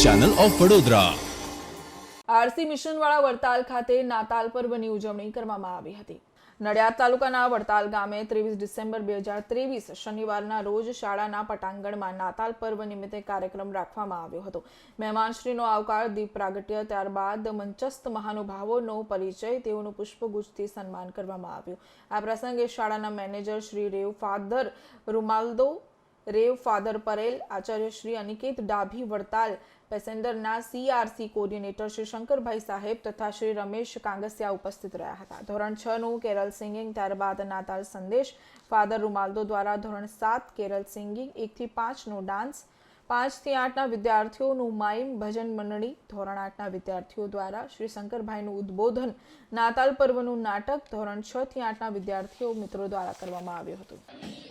Channel of Vadodara. RC મિશનવાળા વડતાલ ખાતે નાતાલ પર્વની ઉજવણી કરવામાં આવી હતી. નડિયાદ તાલુકાના વડતાલ ગામે ત્રેવીસ ડિસેમ્બર બે હજાર ત્રેવીસ શનિવારના રોજ શાળાના પટાંગણમાં નાતાલ પર્વ નિમિત્તે કાર્યક્રમ રાખવામાં આવ્યો હતો. મહેમાનશ્રીનો આવકાર, દીપ પ્રાગટ્ય, ત્યારબાદ મંચસ્થ મહાનુભાવોનો પરિચય, તેઓનું પુષ્પગુચ્છથી સન્માન કરવામાં આવ્યું. આ પ્રસંગે શાળાના manager Shri rev father Rumaldo, rev father Parel, આચાર્ય શ્રી અનિકેત ડાભી વડતાલ પેસેન્જરના સીઆરસી કોર્ડિનેટર શ્રી શંકરભાઈ સાહેબ તથા શ્રી રમેશ કાંગસિયા ઉપસ્થિત રહ્યા હતા. ધોરણ છ નું કેરલ સિંગિંગ, ત્યારબાદ નાતાલ સંદેશ, ફાધર રૂમાલદો દ્વારા ધોરણ સાત કેરલ સિંગિંગ એકથી પાંચનો ડાન્સ પાંચથી આઠના વિદ્યાર્થીઓનું માઇમ ભજન મંડળી, ધોરણ આઠના વિદ્યાર્થીઓ દ્વારા શ્રી શંકરભાઈનું ઉદ્બોધન, નાતાલ પર્વનું નાટક ધોરણ છ થી આઠના વિદ્યાર્થીઓ મિત્રો દ્વારા કરવામાં આવ્યું હતું.